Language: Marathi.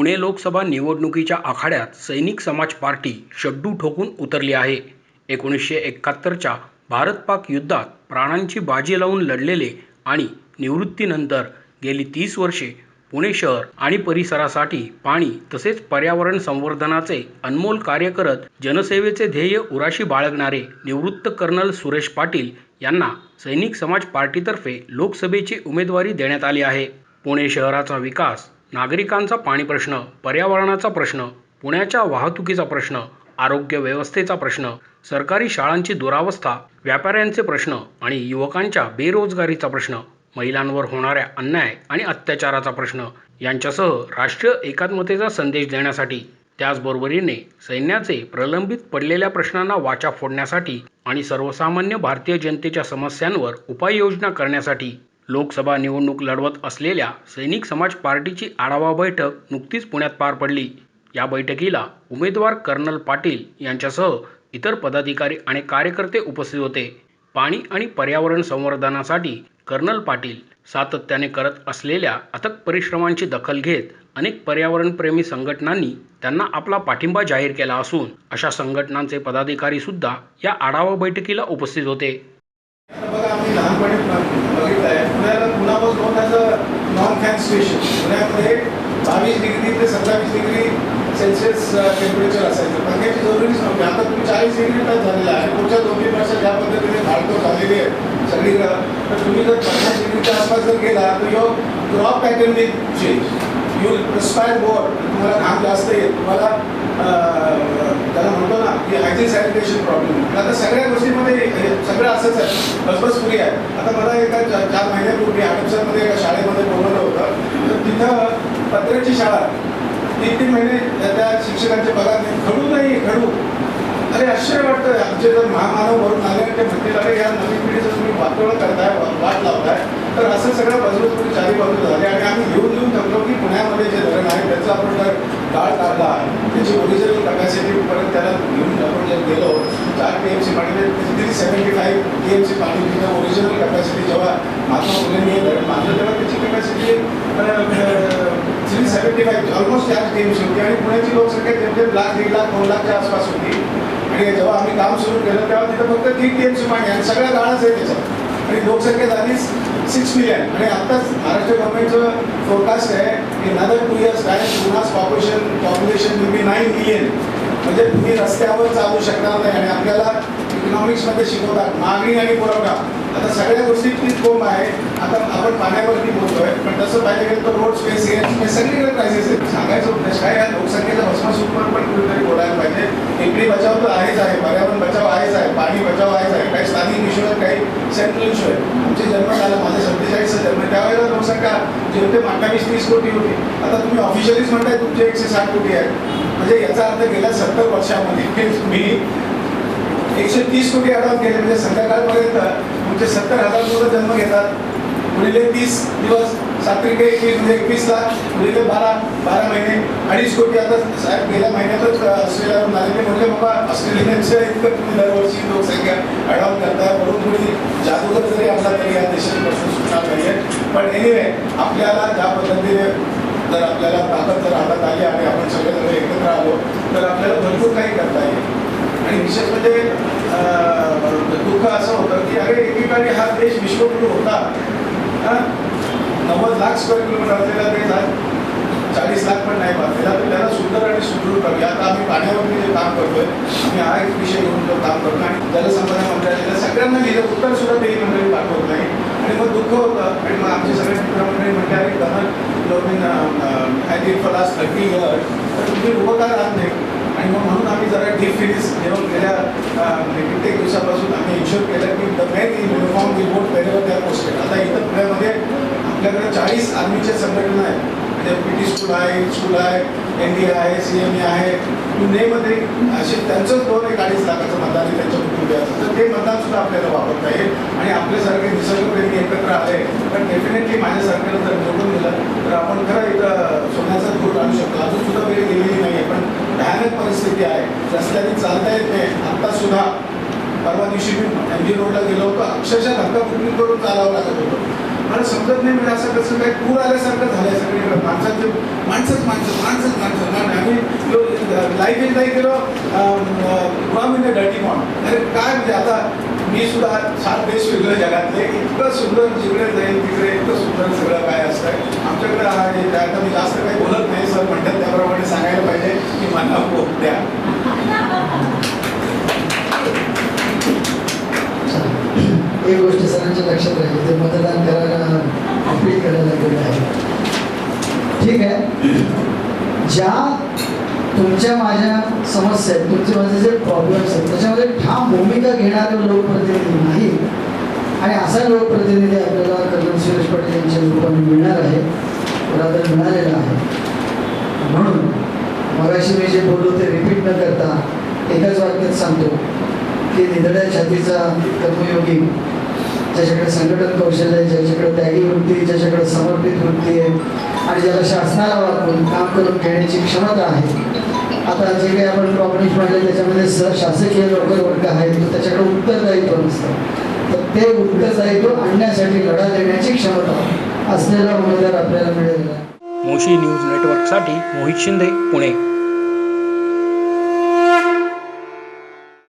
पुणे लोकसभा निवडणुकीच्या आखाड्यात सैनिक समाज पार्टी शड्डू ठोकून उतरली आहे. एकोणीसशे एकाहत्तरच्या भारत पाक युद्धात प्राणांची बाजी लावून लढलेले आणि निवृत्तीनंतर गेली तीस वर्षे पुणे शहर आणि परिसरासाठी पाणी तसेच पर्यावरण संवर्धनाचे अनमोल कार्य करत जनसेवेचे ध्येय उराशी बाळगणारे निवृत्त कर्नल सुरेश पाटील यांना सैनिक समाज पार्टीतर्फे लोकसभेची उमेदवारी देण्यात आली आहे. पुणे शहराचा विकास नागरिकांचा पाणी प्रश्न पर्यावरणाचा प्रश्न पुण्याच्या वाहतुकीचा प्रश्न आरोग्य व्यवस्थेचा प्रश्न सरकारी शाळांची दुरावस्था व्यापाऱ्यांचे प्रश्न आणि युवकांच्या बेरोजगारीचा प्रश्न महिलांवर होणाऱ्या अन्याय आणि अत्याचाराचा प्रश्न यांच्यासह राष्ट्रीय एकात्मतेचा संदेश देण्यासाठी त्याचबरोबरीने सैन्याचे प्रलंबित पडलेल्या प्रश्नांना वाचा फोडण्यासाठी आणि सर्वसामान्य भारतीय जनतेच्या समस्यांवर उपाययोजना करण्यासाठी लोकसभा निवडणूक लढवत असलेल्या सैनिक समाज पार्टीची आढावा बैठक नुकतीच पुण्यात पार पडली. या बैठकीला उमेदवार कर्नल पाटील यांच्यासह इतर पदाधिकारी आणि कार्यकर्ते उपस्थित होते. पाणी आणि पर्यावरण संवर्धनासाठी कर्नल पाटील सातत्याने करत असलेल्या अथक परिश्रमांची दखल घेत अनेक पर्यावरणप्रेमी संघटनांनी त्यांना आपला पाठिंबा जाहीर केला असून अशा संघटनांचे पदाधिकारी सुद्धा या आढावा बैठकीला उपस्थित होते. आता बघा आम्ही लहानपणी नॉन फॅन स्टेशन पुण्यामध्ये बावीस डिग्री ते सत्तावीस डिग्री सेल्सिअस टेम्परेचर uh, असायचं. पंख्याची जरुरीच नव्हती. आता तुम्ही चाळीस डिग्री टच झालेला आहे. पुढच्या दोन तीन वर्षात ज्या पद्धतीने भारतो झालेली आहे सगळीकडं. तर तुम्ही जर पन्नास डिग्रीच्या आसपास जर गेला तर यो crop pattern will change you perspire board तुम्हाला घाम जास्त येईल. तुम्हाला त्याला म्हणतो ना की हायजीन सॅनिटेशन प्रॉब्लेम आता सगळ्या गोष्टीमध्ये हे सगळं असंच आहे. बसबसपुरी आहे. आता मला एका चार महिन्यापूर्वी हडपसरमध्ये एका शाळेमध्ये बोलवलं होतं. तर तिथं पत्र्याची शाळा तीन तीन महिने त्या- शिक्षकांचे पगार नाही. खडू नाही खडू अरे आश्चर्य वाटतं आमचे जर महामानव वरून आले ते म्हणतील अरे या नवीन पिढीचं तुम्ही वातावरण करताय वाट लावताय. तर असं सगळं तुम्ही चारी बाजूला झाले आणि आम्ही घेऊन घेऊन ठरलो की पुण्यामध्ये जे धरण आहे त्याचा आपण जर काळ काढला त्याची ओरिजिनल कपॅसिटी परत त्याला घेऊन आपण जर गेलो चार टी एम सी पाणी कितीतरी seventy five T M C पाणी तिथं ओरिजिनल कपॅसिटी जेव्हा महात्मा फुलेंनी हे धरण बांधलं तेव्हा त्याची capacity three seventy five almost चार टी होती आणि पुण्याची लोकसंख्या जेमतेम लाख दीड लाख दोन लाखच्या आसपास होती. आणि जेव्हा आम्ही काम सुरू केलं तेव्हा तिथं फक्त तीन टी एम सी आणि सगळ्या गाळाच आहे त्याच्यात आणि लोकसंख्या झाली सिक्स मिलियन आणि आत्ताच महाराष्ट्र गव्हर्नमेंटचं फोरकास्ट आहे की नदर टू इयर्स काय पुण्यास population population will be nine million म्हणजे तुम्ही रस्त्यावर चालू शकणार नाही आणि आपल्याला इकॉनॉमिक्समध्ये शिकवतात. मागणी आणि पुरवठा. आता सगळ्या गोष्टी तीच कोंब आहे. आता आपण पाण्यावरती बोलतोय. पण तसं पाहिजे गेलं तर रोड स्पेस हे सगळीकडे क्रायसिस आहे सांगायचं उद्देश काय लोकसंख्येचा लोकसंख्येच्या पण कुठेतरी बोलायला पाहिजे. पिंपरी बचाव तर आहेच आहे. पर्यावरण बचाव आहेच आहे. पाणी बचाव आहेच आहे. काही स्थानिक इश्यू आहेत काही सेंट्रल इश्यू आहे आमचे जन्म झाला माझे सत्तेचाळीसचा जन्म म्हणजे त्यावेळेला लोकसंख्या जे होते अठ्ठावीस तीस कोटी होती. आता तुम्ही ऑफिशियलीच म्हणताय तुमचे एकशे साठ कोटी आहे म्हणजे याचा अर्थ गेल्या सत्तर वर्षामध्ये तुम्ही एकशे तीस कोटी अकाउंट केले. म्हणजे संध्याकाळपर्यंत तुमचे सत्तर हजार मुलं जन्म घेतात. गुणिले तीस दिवस सात्विक एकवीस म्हणजे एकवीस लाख. गुणिले बारा बारा महिने. अडीच कोटी आता साहेब गेल्या महिन्यातच ऑस्ट्रेलियावरून आले ते म्हणजे बाबा ऑस्ट्रेलियनच्या इतकं तुम्ही दरवर्षी लोकसंख्या अडॉप्ट करताय. म्हणून थोडी जादूगर जरी आपला तरी या देशात गोष्ट सुटणार नाहीये. पण एनिवे आपल्याला ज्या पद्धतीने जर आपल्याला ताकद जर हातात आली आणि आपण सगळेजण एकत्र आलो तर आपल्याला भरपूर काही करता येईल. आणि विशेष म्हणजे दुःख असं होतं की अरे एकेकाळी हा देश विश्वगुरु होता. नव्वद लाख स्क्वेअर किलोमीटर असलेला देश आहे चाळीस लाख पण नाही बांधलेला तर त्याला सुंदर आणि सुदृढ करूया. आता आम्ही पाण्यावरती जे काम करतोय आम्ही हा एक विषय घेऊन तो काम करतो आणि जलसंपदा मंडळाला सगळ्यांना लिहिलं उत्तर सुद्धा ते मंडळी पाठवत नाही. आणि मग दुःख होतं. आणि मग आमचे सगळे मित्रमंडळी म्हणते अरे govern I think for last thirty year तर तुम्ही उभं का राहत नाही? आणि मग म्हणून आम्ही जरा डीप फिनिश घेऊन गेल्या म्हणजे कित्येक दिवसापासून आम्ही इन्शुअर केलं की the men uniform will vote wherever त्या पोस्टेड आता इथं पुण्यामध्ये आपल्याकडे चाळीस आर्मीच्या संघटना आहेत. म्हणजे पी टी स्कूल आहे स्कूल आहे एन डी आहे सी एम ए आहे पुणेमध्ये असे त्यांचंच दोन एक अडीच लाखाचं मतदान आहे त्यांच्या कुटुंबियाचं तर ते मतदान सुद्धा आपल्याला वापरता येईल. आणि आपल्यासारखे निसर्गप्रेमी एकत्र आले तर डेफिनेटली माझ्यासारख्याला जर निवडून दिलं तर आपण खरं इथं सोन्याचा धूर आणू शकतो अजून सुद्धा वेळ गेलेली नाही आहे पण भयानक परिस्थिती आहे. रस्त्याने चालता येत नाही. आत्ता सुद्धा परवा दिवशी मी एम जी रोडला गेलो होतो. अक्षरशः धक्काबुक्की करून चालावं लागत होतं. मला समजत नाही म्हणजे असं कसं काय पूर आल्यासारखं झालंय सगळीकडे. माणसाचे माणसंच माणसं माणसंच माणसं मान आम्ही लाईफ इज लाईक गेलो फ्रॉम इन द डर्टी मॉन अरे काय म्हणजे आता मी सुद्धा सात देश वेगळं जगातले. इतकं सुंदर जिकडे जाईल तिकडे इतकं सुंदर सगळं काय असतं. आमच्याकडे हा हे आता मी जास्त काही बोलत नाही सर म्हणतात त्याप्रमाणे सांगायला पाहिजे की मला बोल द्या. एक गोष्ट सरांच्या लक्षात राहील ते मतदान करायला अपील करायला गेलं आहे ठीक आहे? ज्या तुमच्या माझ्या समस्या आहेत तुमचे माझे जे प्रॉब्लेम्स आहेत त्याच्यामध्ये ठाम भूमिका घेणारे लोकप्रतिनिधी नाही आणि असा लोकप्रतिनिधी आपल्याला कर्नल सुरेश पाटील यांच्या रूपाने मिळणार आहे बरोबर मिळालेला आहे. म्हणून मगाशी मी जे बोललो ते रिपीट न करता एकाच वाक्यात सांगतो की निधड्या छातीचा कर्मयोगी ज्याच्याकडे संघटन कौशल्य आहे ज्याच्याकडे त्यागी वृत्ती आहे, ज्याच्याकडे समर्पित वृत्ती आहे आणि ज्याला शासनाला वापरून काम करून घेण्याची क्षमता आहे आता जे काही आपण प्रॉपर्टीज पाहिले त्याच्यामध्ये शासकीय नोकर वर्ग आहे तो त्याच्याकडे उत्तरदायित्व नसतं. तर ते उत्तरदायित्व आणण्यासाठी लढा देण्याची क्षमता असलेला उमेदवार आपल्याला मिळेल मोशी न्यूज नेटवर्कसाठी मोहित शिंदे पुणे.